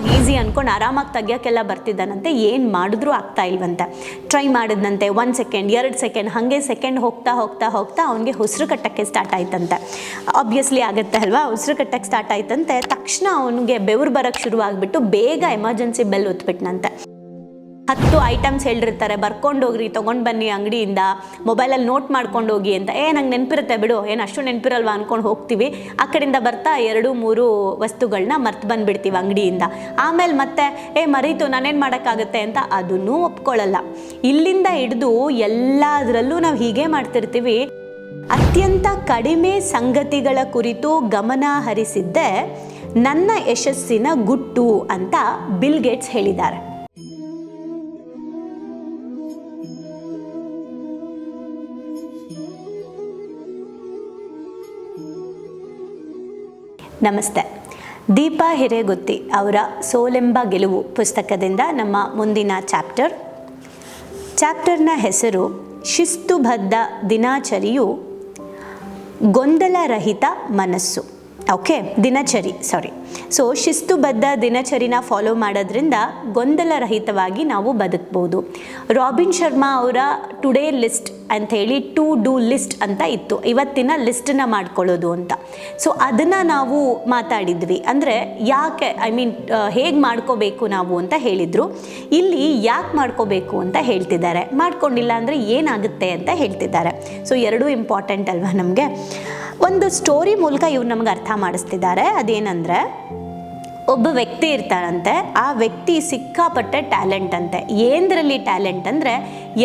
Easy ಅಂದ್ಕೊಂಡು ಆರಾಮಾಗಿ ತೆಗಿಯೋಕ್ಕೆಲ್ಲ ಬರ್ತಿದ್ದಾನಂತೆ. ಏನು ಮಾಡಿದ್ರೂ ಆಗ್ತಾ ಇಲ್ವಂತೆ. ಟ್ರೈ ಮಾಡಿದ್ನಂತೆ. ಒಂದು ಸೆಕೆಂಡ್ ಎರಡು ಸೆಕೆಂಡ್ ಹಾಗೆ ಸೆಕೆಂಡ್ ಹೋಗ್ತಾ ಹೋಗ್ತಾ ಹೋಗ್ತಾ ಅವನಿಗೆ ಉಸಿರು ಕಟ್ಟಕ್ಕೆ ಸ್ಟಾರ್ಟ್ ಆಯ್ತಂತೆ. ಆಬ್ವಿಯಸ್ಲಿ ಆಗುತ್ತೆ ಅಲ್ವಾ? ಉಸಿರು ಕಟ್ಟಕ್ಕೆ ಸ್ಟಾರ್ಟ್ ಆಯ್ತಂತೆ. ತಕ್ಷಣ ಅವನಿಗೆ ಬೆವರು ಬರೋಕ್ಕೆ ಶುರುವಾಗ್ಬಿಟ್ಟು ಬೇಗ ಎಮರ್ಜೆನ್ಸಿ ಬೆಲ್ ಒತ್ಬಿಟ್ನಂತೆ. ಹತ್ತು ಐಟಮ್ಸ್ ಹೇಳಿರ್ತಾರೆ. ಬರ್ಕೊಂಡು ಹೋಗ್ರಿ, ತೊಗೊಂಡು ಬನ್ನಿ ಅಂಗಡಿಯಿಂದ. ಮೊಬೈಲಲ್ಲಿ ನೋಟ್ ಮಾಡ್ಕೊಂಡು ಹೋಗಿ ಅಂತ. ಏ, ನಂಗೆ ನೆನಪಿರುತ್ತೆ ಬಿಡು. ಏನು ಅಷ್ಟು ನೆನಪಿರಲ್ವಾ ಅಂದ್ಕೊಂಡು ಹೋಗ್ತೀವಿ. ಆ ಕಡೆಯಿಂದ ಬರ್ತಾ ಎರಡು, ಮೂರು ವಸ್ತುಗಳನ್ನ ಮರ್ತು ಬಂದುಬಿಡ್ತೀವಿ ಅಂಗಡಿಯಿಂದ. ಆಮೇಲೆ ಮತ್ತೆ, ಏ, ಮರೀತು, ನಾನೇನು ಮಾಡೋಕ್ಕಾಗುತ್ತೆ? ಅಂತ ಅದನ್ನೂ ಒಪ್ಕೊಳ್ಳಲ್ಲ ಇಲ್ಲಿಂದ ಹಿಡಿದು ಎಲ್ಲದರಲ್ಲೂ ನಾವು ಹೀಗೆ ಮಾಡ್ತಿರ್ತೀವಿ. ಅತ್ಯಂತ ಕಡಿಮೆ ಸಂಗತಿಗಳ ಕುರಿತು ಗಮನ ಹರಿಸಿದ್ದೆ ನನ್ನ ಯಶಸ್ಸಿನ ಗುಟ್ಟು ಅಂತ ಬಿಲ್ ಗೇಟ್ಸ್ ಹೇಳಿದ್ದಾರೆ. ನಮಸ್ತೆ. ದೀಪಾ ಹಿರೇಗುತ್ತಿ ಅವರ ಸೋಲೆಂಬ ಗೆಲುವು ಪುಸ್ತಕದಿಂದ ನಮ್ಮ ಮುಂದಿನ ಚಾಪ್ಟರ್. ಚಾಪ್ಟರ್ನ ಹೆಸರು ಶಿಸ್ತುಬದ್ಧ ದಿನಾಚರಿಯು ಗೊಂದಲರಹಿತ ಮನಸ್ಸು. ಓಕೆ ದಿನಚರಿ ಸಾರಿ ಸೊ ಶಿಸ್ತುಬದ್ಧ ದಿನಚರಿನ ಫಾಲೋ ಮಾಡೋದ್ರಿಂದ ಗೊಂದಲರಹಿತವಾಗಿ ನಾವು ಬದುಕ್ಬೋದು. ರಾಬಿನ್ ಶರ್ಮಾ ಅವರ ಟುಡೇ ಲಿಸ್ಟ್ ಅಂಥೇಳಿ ಟು ಡೂ ಲಿಸ್ಟ್ ಅಂತ ಇತ್ತು. ಇವತ್ತಿನ ಲಿಸ್ಟನ್ನ ಮಾಡ್ಕೊಳ್ಳೋದು ಅಂತ. ಸೊ ಅದನ್ನು ನಾವು ಮಾತಾಡಿದ್ವಿ. ಅಂದರೆ ಯಾಕೆ ಐ ಮೀನ್ ಹೇಗೆ ಮಾಡ್ಕೋಬೇಕು ನಾವು ಅಂತ ಹೇಳಿದರು. ಇಲ್ಲಿ ಯಾಕೆ ಮಾಡ್ಕೋಬೇಕು ಅಂತ ಹೇಳ್ತಿದ್ದಾರೆ. ಮಾಡ್ಕೊಂಡಿಲ್ಲ ಅಂದರೆ ಏನಾಗುತ್ತೆ ಅಂತ ಹೇಳ್ತಿದ್ದಾರೆ. ಸೊ ಎರಡೂ ಇಂಪಾರ್ಟೆಂಟ್ ಅಲ್ವಾ ನಮಗೆ? ಒಂದು ಸ್ಟೋರಿ ಮೂಲಕ ಇವ್ರು ನಮ್ಗೆ ಅರ್ಥ ಮಾಡಿಸ್ತಿದ್ದಾರೆ. ಅದೇನಂದರೆ ಒಬ್ಬ ವ್ಯಕ್ತಿ ಇರ್ತಾರಂತೆ ಆ ವ್ಯಕ್ತಿ ಸಿಕ್ಕಾಪಟ್ಟೆ ಟ್ಯಾಲೆಂಟ್ ಅಂತೆ. ಏಂದ್ರಲ್ಲಿ ಟ್ಯಾಲೆಂಟ್ ಅಂದರೆ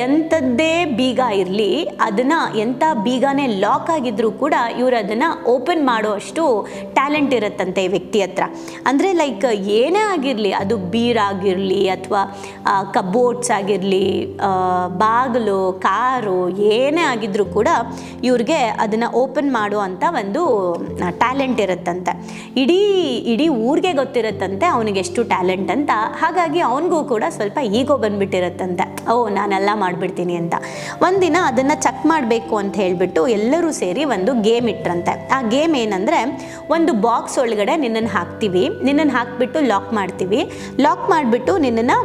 ಎಂಥದ್ದೇ ಬೀಗ ಇರಲಿ, ಅದನ್ನು ಎಂಥ ಬೀಗನೇ ಲಾಕ್ ಆಗಿದ್ರೂ ಕೂಡ ಇವರು ಅದನ್ನು ಓಪನ್ ಮಾಡೋ ಅಷ್ಟು ಟ್ಯಾಲೆಂಟ್ ಇರುತ್ತಂತೆ ಈ ವ್ಯಕ್ತಿ ಹತ್ರ. ಅಂದರೆ ಲೈಕ್ ಏನೇ ಆಗಿರಲಿ, ಅದು ಬೀರಾಗಿರಲಿ ಅಥವಾ ಕಬೋರ್ಡ್ಸ್ ಆಗಿರಲಿ ಬಾಗಿಲು, ಕಾರು, ಏನೇ ಆಗಿದ್ರೂ ಕೂಡ ಇವ್ರಿಗೆ ಅದನ್ನು ಓಪನ್ ಮಾಡೋ ಅಂಥ ಒಂದು ಟ್ಯಾಲೆಂಟ್ ಇರುತ್ತಂತೆ. ಇಡೀ ಇಡೀ ಊರಿಗೆ ಗೊತ್ತಿರುತ್ತಂತೆ, ಅವನಿಗೆ ಎಷ್ಟು ಟ್ಯಾಲೆಂಟ್ ಅಂತ. ಹಾಗಾಗಿ ಅವನಿಗೂ ಕೂಡ ಸ್ವಲ್ಪ ಈಗೋ ಬಂದ್ಬಿಟ್ಟಿರುತ್ತಂತೆ. ಓ ನಾನೆಲ್ಲ ಮಾಡಿಬಿಡ್ತೀನಿ ಅಂತ. ಒಂದಿನ ಅದನ್ನು ಚೆಕ್ ಮಾಡಬೇಕು ಅಂತ ಹೇಳಿಬಿಟ್ಟು ಎಲ್ಲರೂ ಸೇರಿ ಒಂದು ಗೇಮ್ ಇಟ್ರಂತೆ. ಆ ಗೇಮ್ ಏನಂದರೆ, ಒಂದು ಬಾಕ್ಸ್ ಒಳಗಡೆ ನಿನ್ನನ್ನು ಹಾಕ್ತೀವಿ. ನಿನ್ನನ್ನು ಹಾಕ್ಬಿಟ್ಟು ಲಾಕ್ ಮಾಡ್ತೀವಿ. ಲಾಕ್ ಮಾಡಿಬಿಟ್ಟು ನಿನ್ನನ್ನು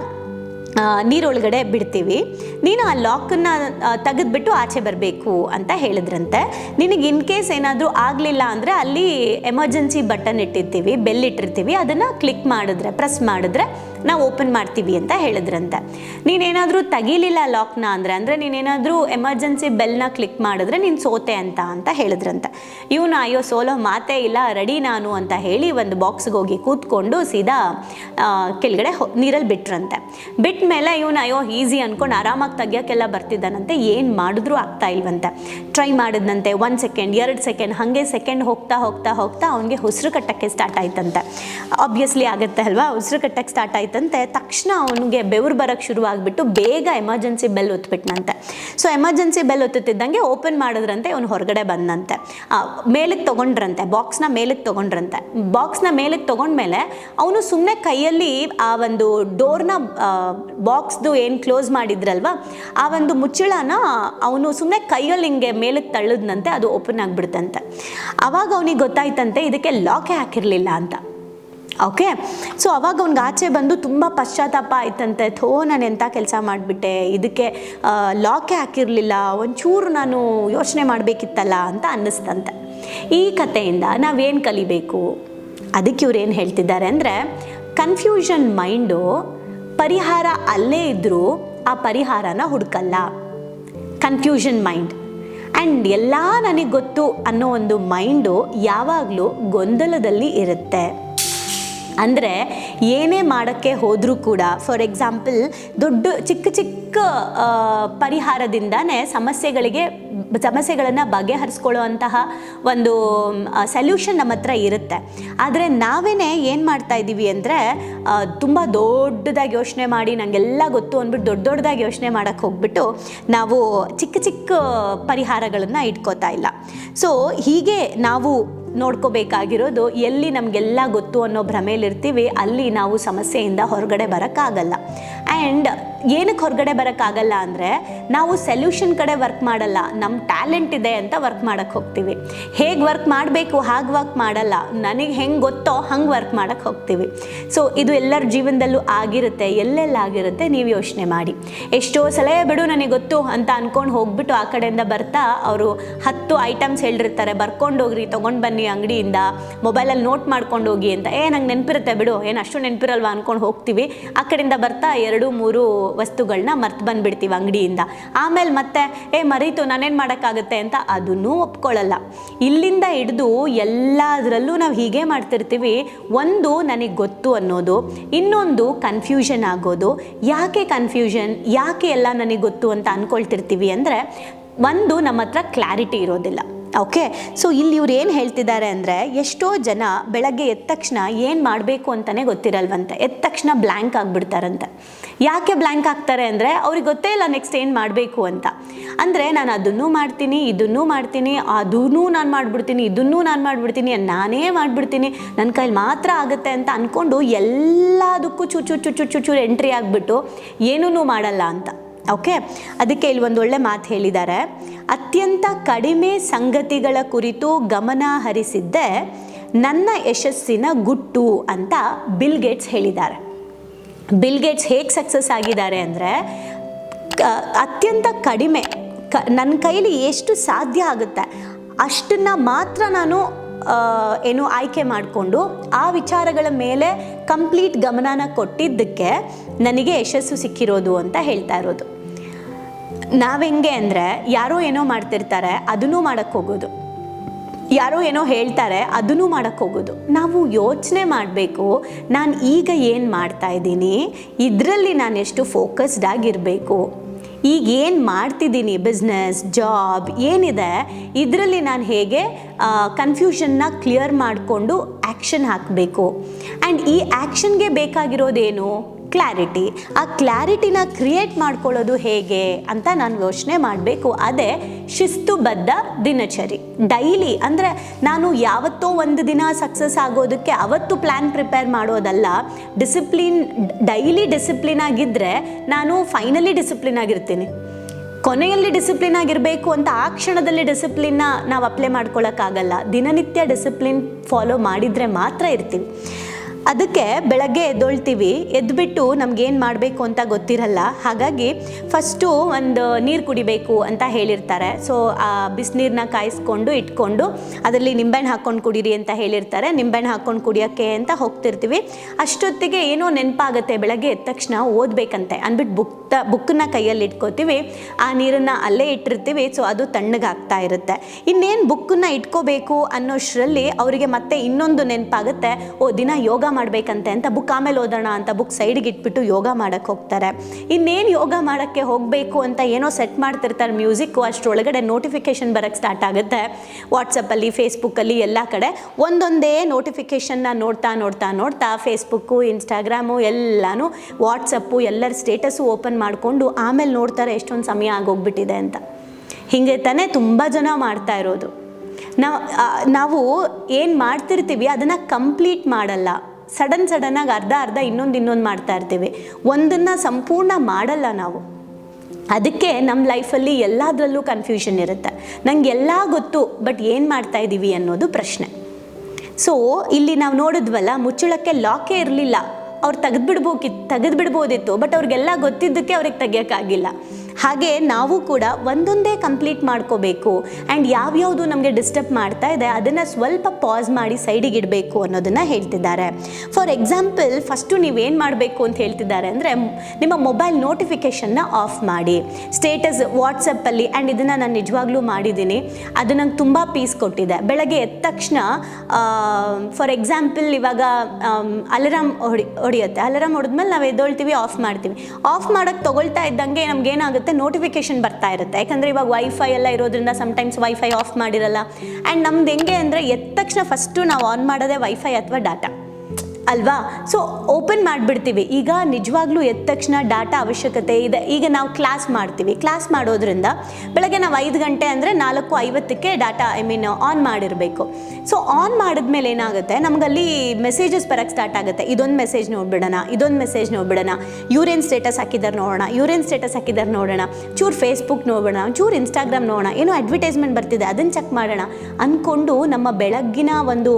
ನೀರೊಳಗಡೆ ಬಿಡ್ತೀವಿ. ನೀನು ಆ ಲಾಕನ್ನು ತೆಗೆದ್ಬಿಟ್ಟು ಆಚೆ ಬರಬೇಕು ಅಂತ ಹೇಳಿದ್ರಂತೆ. ನಿನಗೆ ಇನ್ ಕೇಸ್ ಏನಾದರೂ ಆಗಲಿಲ್ಲ ಅಂದರೆ ಅಲ್ಲಿ ಎಮರ್ಜೆನ್ಸಿ ಬಟನ್ ಇಟ್ಟಿರ್ತೀವಿ ಬೆಲ್ ಇಟ್ಟಿರ್ತೀವಿ, ಅದನ್ನು ಕ್ಲಿಕ್ ಮಾಡಿದ್ರೆ ಪ್ರೆಸ್ ಮಾಡಿದ್ರೆ ನಾವು ಓಪನ್ ಮಾಡ್ತೀವಿ ಅಂತ ಹೇಳಿದ್ರಂತೆ. ನೀನೇನಾದರೂ ತೆಗೀಲಿಲ್ಲ ಲಾಕ್ನ ಅಂದರೆ ಅಂದರೆ ನೀನೇನಾದರೂ ಎಮರ್ಜೆನ್ಸಿ ಬೆಲ್ನ ಕ್ಲಿಕ್ ಮಾಡಿದ್ರೆ ನೀನು ಸೋತೆ ಅಂತ ಅಂತ ಹೇಳಿದ್ರಂತೆ. ಇವನು, ಅಯ್ಯೋ, ಸೋಲೋ ಮಾತೇ ಇಲ್ಲ ರೆಡಿ ನಾನು ಅಂತ ಹೇಳಿ ಒಂದು ಬಾಕ್ಸ್ಗೆ ಹೋಗಿ ಕೂತ್ಕೊಂಡು ಸೀದಾ ಕೆಳಗಡೆ ನೀರಲ್ಲಿ ಬಿಟ್ರಂತೆ. ಬಿಟ್ಟ ಮೇಲೆ ಇವನು, ಅಯ್ಯೋ, ಈಸಿ ಅಂದ್ಕೊಂಡು ಆರಾಮಾಗಿ ತೆಗಿಯೋಕ್ಕೆಲ್ಲ ಬರ್ತಿದ್ದಾನಂತೆ, ಏನು ಮಾಡಿದ್ರೂ ಆಗ್ತಾ ಇಲ್ವಂತೆ. ಟ್ರೈ ಮಾಡಿದ್ನಂತೆ, ಒಂದು ಸೆಕೆಂಡ್ ಎರಡು ಸೆಕೆಂಡ್ ಹಾಗೆ ಸೆಕೆಂಡ್ ಹೋಗ್ತಾ ಹೋಗ್ತಾ ಹೋಗ್ತಾ ಅವನಿಗೆ ಉಸಿರು ಕಟ್ಟಕ್ಕೆ ಸ್ಟಾರ್ಟ್ ಆಯ್ತಂತೆ. ಆಬ್ವಿಯಸ್ಲಿ ಆಗುತ್ತೆ ಅಲ್ವಾ? ಉಸಿರು ಕಟ್ಟಕ್ಕೆ ಸ್ಟಾರ್ಟ್ ಆಯ್ತಂತೆ. ತಕ್ಷಣ ಅವನಿಗೆ ಬೆವರು ಬರೋಕ್ಕೆ ಶುರು ಆಗಿಬಿಟ್ಟು ಬೇಗ ಎಮರ್ಜೆನ್ಸಿ ಬೆಲ್ ಒತ್ಬಿಟ್ನಂತೆ. ಸೊ ಎಮರ್ಜೆನ್ಸಿ ಬೆಲ್ ಒತ್ತುತ್ತಿದ್ದಂಗೆ ಓಪನ್ ಮಾಡಿದ್ರಂತೆ, ಅವನು ಹೊರಗಡೆ ಬಂದಂತೆ ಮೇಲಕ್ಕೆ ತೊಗೊಂಡ್ರಂತೆ ಬಾಕ್ಸ್ನ ಮೇಲಕ್ಕೆ ತೊಗೊಂಡ್ರಂತೆ. ಬಾಕ್ಸ್ನ ಮೇಲಕ್ಕೆ ತೊಗೊಂಡ್ಮೇಲೆ ಅವನು ಸುಮ್ಮನೆ ಕೈಯಲ್ಲಿ ಆ ಒಂದು ಡೋರ್ನ ಬಾಕ್ಸ್ದು ಏನು ಕ್ಲೋಸ್ ಮಾಡಿದ್ರಲ್ವ, ಆ ಒಂದು ಮುಚ್ಚಳನ ಅವನು ಸುಮ್ಮನೆ ಕೈಯಲ್ಲಿ ಹಿಂಗೆ ಮೇಲಕ್ಕೆ ತಳ್ಳದ್ನಂತೆ, ಅದು ಓಪನ್ ಆಗಿಬಿಡ್ತಂತೆ. ಆವಾಗ ಅವನಿಗೆ ಗೊತ್ತಾಯ್ತಂತೆ, ಇದಕ್ಕೆ ಲಾಕೇ ಹಾಕಿರಲಿಲ್ಲ ಅಂತ. ಓಕೆ ಸೊ ಅವಾಗ ಅವ್ನಿಗೆ ಆಚೆ ಬಂದು ತುಂಬ ಪಶ್ಚಾತ್ತಾಪ ಆಯ್ತಂತೆ. ಥೋ, ನಾನು ಎಂಥ ಕೆಲಸ ಮಾಡಿಬಿಟ್ಟೆ, ಇದಕ್ಕೆ ಲಾಕೇ ಹಾಕಿರಲಿಲ್ಲ, ಒಂಚೂರು ನಾನು ಯೋಚನೆ ಮಾಡಬೇಕಿತ್ತಲ್ಲ ಅಂತ ಅನ್ನಿಸ್ತಂತೆ. ಈ ಕಥೆಯಿಂದ ನಾವೇನು ಕಲಿಬೇಕು? ಅದಕ್ಕೆ ಇವ್ರು ಏನು ಹೇಳ್ತಿದ್ದಾರೆ ಅಂದರೆ ಕನ್ಫ್ಯೂಷನ್ ಮೈಂಡು ಪರಿಹಾರ ಅಲ್ಲೇ ಇದ್ದರೂ ಆ ಪರಿಹಾರನ ಹುಡುಕಲ್ಲ. ಕನ್ಫ್ಯೂಷನ್ ಮೈಂಡ್ ಆ್ಯಂಡ್ ಎಲ್ಲ ನನಗೆ ಗೊತ್ತು ಅನ್ನೋ ಒಂದು ಮೈಂಡು ಯಾವಾಗಲೂ ಗೊಂದಲದಲ್ಲಿ ಇರುತ್ತೆ. ಅಂದರೆ ಏನೇ ಮಾಡೋಕ್ಕೆ ಹೋದರೂ ಕೂಡ ಫಾರ್ ಎಕ್ಸಾಂಪಲ್ ದೊಡ್ಡ ಚಿಕ್ಕ ಚಿಕ್ಕ ಪರಿಹಾರದಿಂದನೇ ಸಮಸ್ಯೆಗಳಿಗೆ, ಸಮಸ್ಯೆಗಳನ್ನು ಬಗೆಹರಿಸ್ಕೊಳ್ಳುವಂತಹ ಒಂದು ಸೊಲ್ಯೂಷನ್ ನಮ್ಮ ಹತ್ರ ಇರುತ್ತೆ. ಆದರೆ ನಾವೇ ಏನು ಮಾಡ್ತಾ ಇದ್ದೀವಿ ಅಂದರೆ ತುಂಬ ದೊಡ್ಡದಾಗಿ ಯೋಚನೆ ಮಾಡಿ ನನಗೆಲ್ಲ ಗೊತ್ತು ಅಂದ್ಬಿಟ್ಟು ದೊಡ್ಡ ದೊಡ್ಡದಾಗಿ ಯೋಚನೆ ಮಾಡೋಕ್ಕೆ ಹೋಗ್ಬಿಟ್ಟು ನಾವು ಚಿಕ್ಕ ಚಿಕ್ಕ ಪರಿಹಾರಗಳನ್ನು ಇಟ್ಕೋತಾ ಇಲ್ಲ. ಸೊ ಹೀಗೆ ನಾವು ನೋಡ್ಕೋಬೇಕಾಗಿರೋದು ಎಲ್ಲಿ ನಮಗೆಲ್ಲ ಗೊತ್ತು ಅನ್ನೋ ಭ್ರಮೇಲಿರ್ತೀವಿ ಅಲ್ಲಿ ನಾವು ಸಮಸ್ಯೆಯಿಂದ ಹೊರಗಡೆ ಬರೋಕ್ಕಾಗಲ್ಲ. ಆ್ಯಂಡ್ ಏನಕ್ಕೆ ಹೊರಗಡೆ ಬರೋಕ್ಕಾಗಲ್ಲ ಅಂದರೆ ನಾವು ಸೊಲ್ಯೂಷನ್ ಕಡೆ ವರ್ಕ್ ಮಾಡಲ್ಲ ನಮ್ಮ ಟ್ಯಾಲೆಂಟ್ ಇದೆ ಅಂತ ವರ್ಕ್ ಮಾಡೋಕ್ಕೆ ಹೋಗ್ತೀವಿ. ಹೇಗೆ ವರ್ಕ್ ಮಾಡಬೇಕು, ಹಾಗೆ ವರ್ಕ್ ಮಾಡಲ್ಲ, ನನಗೆ ಹೆಂಗೆ ಗೊತ್ತೋ ಹಂಗೆ ವರ್ಕ್ ಮಾಡೋಕ್ಕೆ ಹೋಗ್ತೀವಿ. ಸೊ ಇದು ಎಲ್ಲರ ಜೀವನದಲ್ಲೂ ಆಗಿರುತ್ತೆ, ಎಲ್ಲೆಲ್ಲ ಆಗಿರುತ್ತೆ ನೀವು ಯೋಚನೆ ಮಾಡಿ. ಎಷ್ಟೋ ಸಲಹೆ "ಏ, ಬಿಡು, ನನಗೆ ಗೊತ್ತು ಅಂತ ಅನ್ಕೊಂಡು ಹೋಗ್ಬಿಟ್ಟು ಆ ಕಡೆಯಿಂದ ಬರ್ತಾ ಅವರು ಹತ್ತು ಐಟಮ್ಸ್ ಹೇಳಿರ್ತಾರೆ ಬರ್ಕೊಂಡು ಹೋಗ್ರಿ, ತೊಗೊಂಡು ಬನ್ನಿ ಅಂಗಡಿಯಿಂದ ಮೊಬೈಲಲ್ಲಿ ನೋಟ್ ಮಾಡ್ಕೊಂಡು ಹೋಗಿ ಅಂತ. ಏ, ನಂಗೆ ನೆನಪಿರುತ್ತೆ, ಬಿಡು, ಏನು ಅಷ್ಟು ನೆನಪಿರಲ್ವಾ ಅನ್ಕೊಂಡು ಹೋಗ್ತೀವಿ. ಆ ಕಡೆಯಿಂದ ಬರ್ತಾ ಎರಡು, ಮೂರು ವಸ್ತುಗಳನ್ನ ಮರ್ತು ಬಂದುಬಿಡ್ತೀವಿ ಅಂಗಡಿಯಿಂದ. ಆಮೇಲೆ ಮತ್ತೆ, ಏ ಮರೀತು, ನಾನೇನು ಮಾಡೋಕ್ಕಾಗುತ್ತೆ? ಅಂತ ಅದನ್ನೂ ಒಪ್ಕೊಳ್ಳಲ್ಲ ಇಲ್ಲಿಂದ ಹಿಡಿದು ಎಲ್ಲದರಲ್ಲೂ ನಾವು ಹೀಗೆ ಮಾಡ್ತಿರ್ತೀವಿ. ಒಂದು ನನಗೆ ಗೊತ್ತು ಅನ್ನೋದು, ಇನ್ನೊಂದು ಕನ್ಫ್ಯೂಷನ್ ಆಗೋದು. ಯಾಕೆ ಕನ್ಫ್ಯೂಷನ್ ಯಾಕೆ ಎಲ್ಲ ನನಗೆ ಗೊತ್ತು ಅಂತ ಅಂದ್ಕೊಳ್ತಿರ್ತೀವಿ ಅಂದರೆ, ಒಂದು ನಮ್ಮ ಹತ್ರ ಕ್ಲಾರಿಟಿ ಇರೋದಿಲ್ಲ. ಓಕೆ ಸೊ ಇಲ್ಲಿ ಇವ್ರು ಏನು ಹೇಳ್ತಿದ್ದಾರೆ ಅಂದರೆ ಎಷ್ಟೋ ಜನ ಬೆಳಗ್ಗೆ ಎದ್ದ ತಕ್ಷಣ ಏನು ಮಾಡಬೇಕು ಅಂತಲೇ ಗೊತ್ತಿರಲ್ವಂತೆ. ಎದ್ದ ತಕ್ಷಣ ಬ್ಲ್ಯಾಂಕ್ ಆಗಿಬಿಡ್ತಾರಂತೆ. ಯಾಕೆ ಬ್ಲ್ಯಾಂಕ್ ಆಗ್ತಾರೆ ಅಂದರೆ ಅವ್ರಿಗೆ ಗೊತ್ತೇ ಇಲ್ಲ ನೆಕ್ಸ್ಟ್ ಏನು ಮಾಡಬೇಕು ಅಂತ. ಅಂದರೆ ನಾನು ಅದನ್ನೂ ಮಾಡ್ತೀನಿ, ಇದನ್ನೂ ಮಾಡ್ತೀನಿ ಅದನ್ನೂ ನಾನು ಮಾಡಿಬಿಡ್ತೀನಿ, ಇದನ್ನೂ ನಾನು ಮಾಡಿಬಿಡ್ತೀನಿ, ನಾನೇ ಮಾಡಿಬಿಡ್ತೀನಿ ನನ್ನ ಕೈಲಿ ಮಾತ್ರ ಆಗುತ್ತೆ ಅಂತ ಅಂದ್ಕೊಂಡು ಎಲ್ಲದಕ್ಕೂ ಚುಚ್ಚು ಚುಚ್ಚು ಚುಚ್ಚು ಚೂರು ಚೂರು ಎಂಟ್ರಿ ಆಗಿಬಿಟ್ಟು ಏನೂ ಮಾಡಲ್ಲ ಅಂತ. ಓಕೆ ಅದಕ್ಕೆ ಇಲ್ಲಿ ಒಂದು ಒಳ್ಳೆ ಮಾತು ಹೇಳಿದ್ದಾರೆ. ಅತ್ಯಂತ ಕಡಿಮೆ ಸಂಗತಿಗಳ ಕುರಿತು ಗಮನ ಹರಿಸಿದ್ದೇ ನನ್ನ ಯಶಸ್ಸಿನ ಗುಟ್ಟು ಅಂತ ಬಿಲ್ ಗೇಟ್ಸ್ ಹೇಳಿದ್ದಾರೆ. ಬಿಲ್ ಗೇಟ್ಸ್ ಹೇಗೆ ಸಕ್ಸಸ್ ಆಗಿದ್ದಾರೆ ಅಂದರೆ ಅತ್ಯಂತ ಕಡಿಮೆ, ಕ, ನನ್ನ ಕೈಲಿ ಎಷ್ಟು ಸಾಧ್ಯ ಆಗುತ್ತೆ, ಅಷ್ಟನ್ನು ಮಾತ್ರ ನಾನು ಏನು ಆಯ್ಕೆ ಮಾಡಿಕೊಂಡು ಆ ವಿಚಾರಗಳ ಮೇಲೆ ಕಂಪ್ಲೀಟ್ ಗಮನನ ಕೊಟ್ಟಿದ್ದಕ್ಕೆ ನನಗೆ ಯಶಸ್ಸು ಸಿಕ್ಕಿರೋದು ಅಂತ ಹೇಳ್ತಾ ಇರೋದು. ನಾವೆಂಗೆ ಅಂದರೆ ಯಾರೋ ಏನೋ ಮಾಡ್ತಿರ್ತಾರೆ, ಅದನ್ನೂ ಮಾಡೋಕ್ಕೆ ಹೋಗೋದು. ಯಾರೋ ಏನೋ ಹೇಳ್ತಾರೆ, ಅದನ್ನೂ ಮಾಡೋಕ್ಕೆ ಹೋಗೋದು. ನಾವು ಯೋಚನೆ ಮಾಡಬೇಕು, ನಾನು ಈಗ ಏನು ಮಾಡ್ತಾ ಇದ್ದೀನಿ, ಇದರಲ್ಲಿ ನಾನು ಎಷ್ಟು ಫೋಕಸ್ಡ್ ಆಗಿರಬೇಕು, ಈಗ ಏನು ಮಾಡ್ತಿದ್ದೀನಿ ಬಿಸ್ನೆಸ್ ಜಾಬ್ ಏನಿದೆ, ಇದರಲ್ಲಿ ನಾನು ಹೇಗೆ ಕನ್ಫ್ಯೂಷನ್ನ ಕ್ಲಿಯರ್ ಮಾಡಿಕೊಂಡು ಆ್ಯಕ್ಷನ್ ಹಾಕಬೇಕು. ಆ್ಯಂಡ್ ಈ ಆ್ಯಕ್ಷನ್ಗೆ ಬೇಕಾಗಿರೋದೇನು? ಕ್ಲಾರಿಟಿ ಆ ಕ್ಲಾರಿಟಿನ ಕ್ರಿಯೇಟ್ ಮಾಡ್ಕೊಳ್ಳೋದು ಹೇಗೆ ಅಂತ ನಾನು ಯೋಚನೆ ಮಾಡಬೇಕು. ಅದೇ ಶಿಸ್ತುಬದ್ಧ ದಿನಚರಿ. ಡೈಲಿ ಅಂದರೆ ನಾನು ಯಾವತ್ತೋ ಒಂದು ದಿನ ಸಕ್ಸಸ್ ಆಗೋದಕ್ಕೆ ಅವತ್ತು ಪ್ಲ್ಯಾನ್ ಪ್ರಿಪೇರ್ ಮಾಡೋದಲ್ಲ. ಡಿಸಿಪ್ಲಿನ್ ಡೈಲಿ ಡಿಸಿಪ್ಲಿನ್ ಆಗಿದ್ದರೆ ನಾನು ಫೈನಲಿ ಡಿಸಿಪ್ಲಿನ್ ಆಗಿರ್ತೀನಿ. ಕೊನೆಯಲ್ಲಿ ಡಿಸಿಪ್ಲಿನ್ ಆಗಿರಬೇಕು ಅಂತ ಆ ಕ್ಷಣದಲ್ಲಿ ಡಿಸಿಪ್ಲಿನ್ನ ನಾವು ಅಪ್ಲೈ ಮಾಡ್ಕೊಳ್ಳೋಕ್ಕಾಗಲ್ಲ ದಿನನಿತ್ಯ ಡಿಸಿಪ್ಲಿನ್ ಫಾಲೋ ಮಾಡಿದರೆ ಮಾತ್ರ ಇರ್ತೀವಿ. ಅದಕ್ಕೆ ಬೆಳಗ್ಗೆ ಎದ್ದೊಳ್ತೀವಿ, ಎದ್ಬಿಟ್ಟು ನಮ್ಗೇನು ಮಾಡಬೇಕು ಅಂತ ಗೊತ್ತಿರಲ್ಲ. ಹಾಗಾಗಿ ಫಸ್ಟು ಒಂದು ನೀರು ಕುಡಿಬೇಕು ಅಂತ ಹೇಳಿರ್ತಾರೆ. ಸೊ ಆ ಬಿಸಿನೀರನ್ನ ಕಾಯಿಸ್ಕೊಂಡು, ಇಟ್ಕೊಂಡು ಅದರಲ್ಲಿ ನಿಂಬೆಹಣ್ಣು ಹಾಕ್ಕೊಂಡು ಕುಡೀರಿ ಅಂತ ಹೇಳಿರ್ತಾರೆ. ನಿಂಬೆಹಣ್ಣು ಹಾಕ್ಕೊಂಡು ಕುಡಿಯೋಕ್ಕೆ ಅಂತ ಹೋಗ್ತಿರ್ತೀವಿ. ಅಷ್ಟೊತ್ತಿಗೆ ಏನೋ ನೆನಪಾಗುತ್ತೆ, ಬೆಳಗ್ಗೆ ಎದ್ದ ತಕ್ಷಣ ಓದಬೇಕಂತೆ ಅಂದ್ಬಿಟ್ಟು ಬುಕ್ ತ ಬುಕ್ಕನ್ನ ಕೈಯಲ್ಲಿ ಇಟ್ಕೋತೀವಿ. ಆ ನೀರನ್ನು ಅಲ್ಲೇ ಇಟ್ಟಿರ್ತೀವಿ. ಸೊ ಅದು ತಣ್ಣಗಾಗ್ತಾ ಇರುತ್ತೆ. ಇನ್ನೇನು ಬುಕ್ಕನ್ನ ಇಟ್ಕೋಬೇಕು ಅನ್ನೋಷ್ಟರಲ್ಲಿ ಅವರಿಗೆ ಮತ್ತೆ ಇನ್ನೊಂದು ನೆನಪಾಗುತ್ತೆ. ಓ, ದಿನ ಯೋಗ ಮಾಡಬೇಕಂತೆ ಅಂತ ಬುಕ್ ಆಮೇಲೆ ಓದೋಣ ಅಂತ ಬುಕ್ ಸೈಡ್ಗೆ ಇಟ್ಬಿಟ್ಟು ಯೋಗ ಮಾಡೋಕ್ಕೆ ಹೋಗ್ತಾರೆ. ಇನ್ನೇನು ಯೋಗ ಮಾಡೋಕ್ಕೆ ಹೋಗಬೇಕು ಅಂತ ಏನೋ ಸೆಟ್ ಮಾಡ್ತಿರ್ತಾರೆ ಮ್ಯೂಸಿಕ್ಕು ಅಷ್ಟರೊಳಗಡೆ ನೋಟಿಫಿಕೇಷನ್ ಬರೋಕ್ಕೆ ಸ್ಟಾರ್ಟ್ ಆಗುತ್ತೆ. ವಾಟ್ಸಪ್ಪಲ್ಲಿ ಫೇಸ್ಬುಕ್ಕಲ್ಲಿ ಎಲ್ಲ ಕಡೆ ಒಂದೊಂದೇ ನೋಟಿಫಿಕೇಷನ್ನ ನೋಡ್ತಾ ನೋಡ್ತಾ ನೋಡ್ತಾ ಫೇಸ್ಬುಕ್ಕು ಇನ್ಸ್ಟಾಗ್ರಾಮು ಎಲ್ಲನೂ ವಾಟ್ಸಪ್ಪು ಎಲ್ಲರ ಸ್ಟೇಟಸ್ಸು ಓಪನ್ ಮಾಡಿಕೊಂಡು ಆಮೇಲೆ ನೋಡ್ತಾರೆ ಎಷ್ಟೊಂದು ಸಮಯ ಆಗೋಗ್ಬಿಟ್ಟಿದೆ ಅಂತ. ಹೀಗೆ ತಾನೇ ತುಂಬ ಜನ ಮಾಡ್ತಾ ಇರೋದು. ನಾವು ನಾವು ಏನು ಮಾಡ್ತಿರ್ತೀವಿ ಅದನ್ನು ಕಂಪ್ಲೀಟ್ ಮಾಡಲ್ಲ. ಸಡನ್ ಸಡನ್ನಾಗಿ ಅರ್ಧ ಅರ್ಧ ಇನ್ನೊಂದು ಇನ್ನೊಂದು ಮಾಡ್ತಾ ಇರ್ತೀವಿ. ಒಂದನ್ನು ಸಂಪೂರ್ಣ ಮಾಡಲ್ಲ ನಾವು. ಅದಕ್ಕೆ ನಮ್ಮ ಲೈಫಲ್ಲಿ ಎಲ್ಲದರಲ್ಲೂ ಕನ್ಫ್ಯೂಷನ್ ಇರುತ್ತೆ. ನಂಗೆ ಎಲ್ಲ ಗೊತ್ತು, ಬಟ್ ಏನು ಮಾಡ್ತಾ ಇದ್ದೀವಿ ಅನ್ನೋದು ಪ್ರಶ್ನೆ. ಸೊ ಇಲ್ಲಿ ನಾವು ನೋಡಿದ್ವಲ್ಲ, ಮುಚ್ಚಳಕ್ಕೆ ಲಾಕೇ ಇರಲಿಲ್ಲ. ಅವ್ರು ತೆಗೆದ್ಬಿಡ್ಬೋಕಿತ್ತು ತೆಗೆದ್ಬಿಡ್ಬೋದಿತ್ತು, ಬಟ್ ಅವ್ರಿಗೆಲ್ಲ ಗೊತ್ತಿದ್ದಕ್ಕೆ ಅವ್ರಿಗೆ ತೆಗಿಯೋಕ್ಕಾಗಿಲ್ಲ ಹಾಗೆ ನಾವು ಕೂಡ ಒಂದೊಂದೇ ಕಂಪ್ಲೀಟ್ ಮಾಡ್ಕೋಬೇಕು. ಆ್ಯಂಡ್ ಯಾವ್ಯಾವುದು ನಮಗೆ ಡಿಸ್ಟರ್ಬ್ ಮಾಡ್ತಾ ಇದೆ, ಅದನ್ನು ಸ್ವಲ್ಪ ಪಾಸ್ ಮಾಡಿ ಸೈಡಿಗೆ ಇಡಬೇಕು ಅನ್ನೋದನ್ನು ಹೇಳ್ತಿದ್ದಾರೆ. ಫಾರ್ ಎಕ್ಸಾಂಪಲ್ ಫಸ್ಟು ನೀವೇನು ಮಾಡಬೇಕು ಅಂತ ಹೇಳ್ತಿದ್ದಾರೆ ಅಂದರೆ ನಿಮ್ಮ ಮೊಬೈಲ್ ನೋಟಿಫಿಕೇಷನ್ನ ಆಫ್ ಮಾಡಿ. ಸ್ಟೇಟಸ್ ವಾಟ್ಸಪ್ಪಲ್ಲಿ ಆ್ಯಂಡ್ ಇದನ್ನು ನಾನು ನಿಜವಾಗ್ಲೂ ಮಾಡಿದ್ದೀನಿ. ಅದು ನಂಗೆ ತುಂಬ ಪೀಸ್ ಕೊಟ್ಟಿದೆ. ಬೆಳಗ್ಗೆ ಎದ್ದ ತಕ್ಷಣ ಫಾರ್ ಎಕ್ಸಾಂಪಲ್ ಇವಾಗ ಅಲಾರಾಮ್ ಹೊಡಿ, ಹೊಡಿಯುತ್ತೆ. ಅಲಾರಾಮ್ ಹೊಡೆದ್ಮೇಲೆ ನಾವು ಎದ್ದೊಳ್ತೀವಿ ಆಫ್ ಮಾಡ್ತೀವಿ. ಆಫ್ ಮಾಡೋಕ್ಕೆ ತೊಗೊಳ್ತಾ ಇದ್ದಂಗೆ ನಮ್ಗೆ ಏನಾಗುತ್ತೆ ನೋಟಿಫಿಕೇಶನ್ ಬರ್ತಾ ಇರುತ್ತೆ. ಯಾಕಂದರೆ ಇವಾಗ ವೈಫೈ ಎಲ್ಲ ಇರೋದ್ರಿಂದ ಸಮಟೈಮ್ಸ್ ವೈಫೈ ಆಫ್ ಮಾಡಿರಲ್ಲ. ಆ್ಯಂಡ್ ನಮ್ದು ಹೆಂಗೆ ಅಂದರೆ ಎದ್ದ ತಕ್ಷಣ ಫಸ್ಟು ನಾವು ಆನ್ ಮಾಡೋದೇ ವೈಫೈ ಅಥವಾ ಡಾಟಾ ಅಲ್ವಾ? ಸೊ ಓಪನ್ ಮಾಡಿಬಿಡ್ತೀವಿ. ಈಗ ನಿಜವಾಗ್ಲೂ ಎದ್ದ ತಕ್ಷಣ ಡಾಟಾ ಅವಶ್ಯಕತೆ ಇದೆ. ಈಗ ನಾವು ಕ್ಲಾಸ್ ಮಾಡ್ತೀವಿ. ಕ್ಲಾಸ್ ಮಾಡೋದ್ರಿಂದ ಬೆಳಗ್ಗೆ ನಾವು ಐದು ಗಂಟೆ ಅಂದರೆ ನಾಲ್ಕು ಐವತ್ತಕ್ಕೆ ಡಾಟಾ ಐ ಮೀನ್ ಆನ್ ಮಾಡಿರಬೇಕು. ಸೊ ಆನ್ ಮಾಡಿದ್ಮೇಲೆ ಏನಾಗುತ್ತೆ? ನಮಗಲ್ಲಿ ಮೆಸೇಜಸ್ ಬರೋಕ್ಕೆ ಸ್ಟಾರ್ಟ್ ಆಗುತ್ತೆ. ಇದೊಂದು ಮೆಸೇಜ್ ನೋಡ್ಬಿಡೋಣ, ಇದೊಂದು ಮೆಸೇಜ್ ನೋಡ್ಬಿಡೋಣ. ಯೂರಿನ್ ಸ್ಟೇಟಸ್ ಹಾಕಿದ್ದಾರೆ ನೋಡೋಣ ಯೂರಿನ್ ಸ್ಟೇಟಸ್ ಹಾಕಿದ್ದಾರೆ ನೋಡೋಣ. ಚೂರು ಫೇಸ್ಬುಕ್ ನೋಡೋಣ ಚೂರು ಇನ್ಸ್ಟಾಗ್ರಾಮ್ ನೋಡೋಣ. ಏನೋ ಅಡ್ವರ್ಟೈಸ್ಮೆಂಟ್ ಬರ್ತಿದೆ ಅದನ್ನು ಚೆಕ್ ಮಾಡೋಣ. ಅಂದ್ಕೊಂಡು ನಮ್ಮ ಬೆಳಗ್ಗಿನ ಒಂದು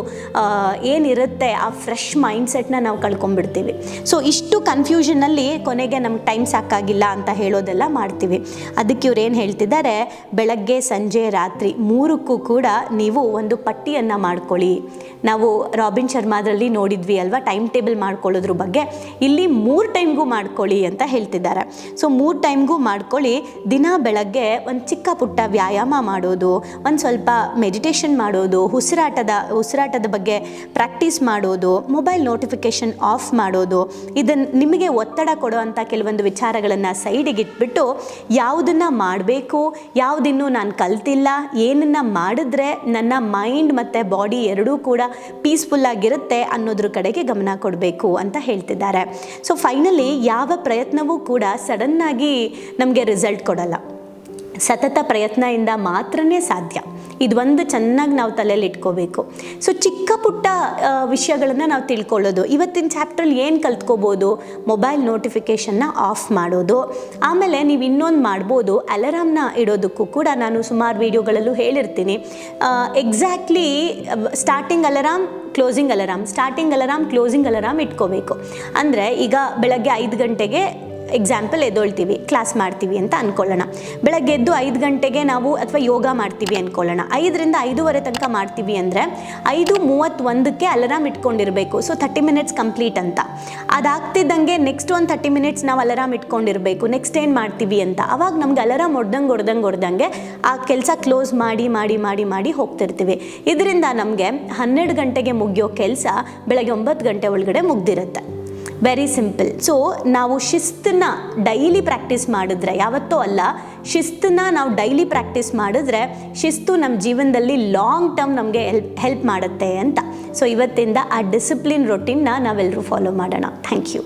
ಏನಿರುತ್ತೆ, ಆ ಫ್ರೆಶ್ ಮೈಂಡ್ಸೆಟ್ನ ನಾವು ಕಳ್ಕೊಂಡ್ಬಿಡ್ತೀವಿ. ಸೊ ಇಷ್ಟು ಕನ್ಫ್ಯೂಷನಲ್ಲಿ ಕೊನೆಗೆ ನಮ್ಗೆ ಟೈಮ್ ಸಾಕಾಗಿಲ್ಲ ಅಂತ ಹೇಳೋದೆಲ್ಲ ಮಾಡ್ತೀವಿ. ಅದಕ್ಕೆ ಇವ್ರು ಏನು ಹೇಳ್ತಿದ್ದಾರೆ, ಬೆಳಗ್ಗೆ, ಸಂಜೆ, ರಾತ್ರಿ ಮೂರಕ್ಕೂ ಕೂಡ ನೀವು ಒಂದು ಪಟ್ಟಿಯನ್ನು ಮಾಡ್ಕೊಳ್ಳಿ. ನಾವು ರಾಬಿನ್ ಶರ್ಮಾದ್ರಲ್ಲಿ ನೋಡಿದ್ವಿ ಅಲ್ವಾ ಟೈಮ್ ಟೇಬಲ್ ಮಾಡ್ಕೊಳ್ಳೋದ್ರ ಬಗ್ಗೆ. ಇಲ್ಲಿ ಮೂರು ಟೈಮ್ಗೂ ಮಾಡ್ಕೊಳ್ಳಿ ಅಂತ ಹೇಳ್ತಿದ್ದಾರೆ. ಸೊ ಮೂರು ಟೈಮ್ಗೂ ಮಾಡ್ಕೊಳ್ಳಿ. ದಿನ ಬೆಳಗ್ಗೆ ಒಂದು ಚಿಕ್ಕ ಪುಟ್ಟ ವ್ಯಾಯಾಮ ಮಾಡೋದು, ಒಂದು ಸ್ವಲ್ಪ ಮೆಡಿಟೇಷನ್ ಮಾಡೋದು, ಉಸಿರಾಟದ ಉಸಿರಾಟದ ಬಗ್ಗೆ ಪ್ರಾಕ್ಟೀಸ್ ಮಾಡೋದು ಮೊಬೈಲ್ ನೋಟಿಫಿಕೇಷನ್ ಆಫ್ ಮಾಡೋದು ಇದನ್ನು ನಿಮಗೆ ಒತ್ತಡ ಕೊಡುವಂಥ ಕೆಲವೊಂದು ವಿಚಾರಗಳನ್ನು ಸೈಡಿಗೆ ಇಟ್ಬಿಟ್ಟು ಯಾವುದನ್ನು ಮಾಡಬೇಕು, ಯಾವುದಿನ್ನೂ ನಾನು ಕಲ್ತಿಲ್ಲ, ಏನನ್ನು ಮಾಡಿದ್ರೆ ನನ್ನ ಮೈಂಡ್ ಮತ್ತು ಬಾಡಿ ಎರಡೂ ಕೂಡ ಪೀಸ್ಫುಲ್ಲಾಗಿರುತ್ತೆ ಅನ್ನೋದ್ರ ಕಡೆಗೆ ಗಮನ ಕೊಡಬೇಕು ಅಂತ ಹೇಳ್ತಿದ್ದಾರೆ. ಸೊ ಫೈನಲಿ ಯಾವ ಪ್ರಯತ್ನವೂ ಕೂಡ ಸಡನ್ನಾಗಿ ನಮಗೆ ರಿಸಲ್ಟ್ ಕೊಡಲ್ಲ. ಸತತ ಪ್ರಯತ್ನದಿಂದ ಮಾತ್ರನೇ ಸಾಧ್ಯ. ಇದೊಂದು ಚೆನ್ನಾಗಿ ನಾವು ತಲೆಯಲ್ಲಿ ಇಟ್ಕೋಬೇಕು. ಸೊ ಚಿಕ್ಕ ಪುಟ್ಟ ವಿಷಯಗಳನ್ನು ನಾವು ತಿಳ್ಕೊಳ್ಳೋದು. ಇವತ್ತಿನ ಚಾಪ್ಟ್ರಲ್ಲಿ ಏನು ಕಲ್ತ್ಕೋಬೋದು? ಮೊಬೈಲ್ ನೋಟಿಫಿಕೇಷನ್ನ ಆಫ್ ಮಾಡೋದು. ಆಮೇಲೆ ನೀವು ಇನ್ನೊಂದು ಮಾಡ್ಬೋದು. ಅಲಾರಾಮ್ನ ಇಡೋದಕ್ಕೂ ಕೂಡ ನಾನು ಸುಮಾರು ವೀಡಿಯೋಗಳಲ್ಲೂ ಹೇಳಿರ್ತೀನಿ. Exactly starting alarm closing alarm starting alarm closing alarm ಇಟ್ಕೋಬೇಕು. ಅಂದರೆ ಈಗ ಬೆಳಗ್ಗೆ ಐದು ಗಂಟೆಗೆ ಎಕ್ಸಾಂಪಲ್ ಎದ್ದೊಳ್ತೀವಿ ಕ್ಲಾಸ್ ಮಾಡ್ತೀವಿ ಅಂತ ಅಂದ್ಕೊಳ್ಳೋಣ ಬೆಳಗ್ಗೆ ಎದ್ದು ಐದು ಗಂಟೆಗೆ ನಾವು ಅಥವಾ ಯೋಗ ಮಾಡ್ತೀವಿ ಅಂದ್ಕೊಳ್ಳೋಣ ಐದರಿಂದ ಐದೂವರೆ ತನಕ ಮಾಡ್ತೀವಿ ಅಂದರೆ ಐದು ಮೂವತ್ತೊಂದಕ್ಕೆ ಅಲರಾಮ್ ಇಟ್ಕೊಂಡಿರಬೇಕು. ಸೊ ಥರ್ಟಿ ಮಿನಿಟ್ಸ್ ಕಂಪ್ಲೀಟ್ ಅಂತ. ಅದಾಗ್ತಿದ್ದಂಗೆ ನೆಕ್ಸ್ಟ್ ಒಂದು ತರ್ಟಿ ಮಿನಿಟ್ಸ್ ನಾವು ಅಲರಾಮ್ ಇಟ್ಕೊಂಡಿರಬೇಕು. ನೆಕ್ಸ್ಟ್ ಏನು ಮಾಡ್ತೀವಿ ಅಂತ. ಅವಾಗ ನಮ್ಗೆ ಅಲರಾಮ್ ಹೊಡ್ದಂಗೆ ಹೊಡ್ದಂಗೆ ಹೊಡ್ದಂಗೆ ಆ ಕೆಲಸ ಕ್ಲೋಸ್ ಮಾಡಿ ಮಾಡಿ ಮಾಡಿ ಮಾಡಿ ಹೋಗ್ತಿರ್ತೀವಿ. ಇದರಿಂದ ನಮಗೆ ಹನ್ನೆರಡು ಗಂಟೆಗೆ ಮುಗಿಯೋ ಕೆಲಸ ಬೆಳಗ್ಗೆ ಒಂಬತ್ತು ಗಂಟೆ ಒಳಗಡೆ ಮುಗ್ದಿರುತ್ತೆ. ವೆರಿ ಸಿಂಪಲ್ ಸೊ ನಾವು ಶಿಸ್ತನ್ನ ಡೈಲಿ ಪ್ರಾಕ್ಟೀಸ್ ಮಾಡಿದ್ರೆ, ಯಾವತ್ತೂ ಅಲ್ಲ, ಶಿಸ್ತನ್ನ ನಾವು ಡೈಲಿ ಪ್ರಾಕ್ಟೀಸ್ ಮಾಡಿದ್ರೆ ಶಿಸ್ತು ನಮ್ಮ ಜೀವನದಲ್ಲಿ ಲಾಂಗ್ ಟರ್ಮ್ ನಮಗೆ ಹೆಲ್ಪ್ ಹೆಲ್ಪ್ ಮಾಡುತ್ತೆ ಅಂತ. ಸೊ ಇವತ್ತಿಂದ ಆ ಡಿಸಿಪ್ಲಿನ್ ರೊಟೀನ್ನ ನಾವೆಲ್ಲರೂ ಫಾಲೋ ಮಾಡೋಣ. Thank you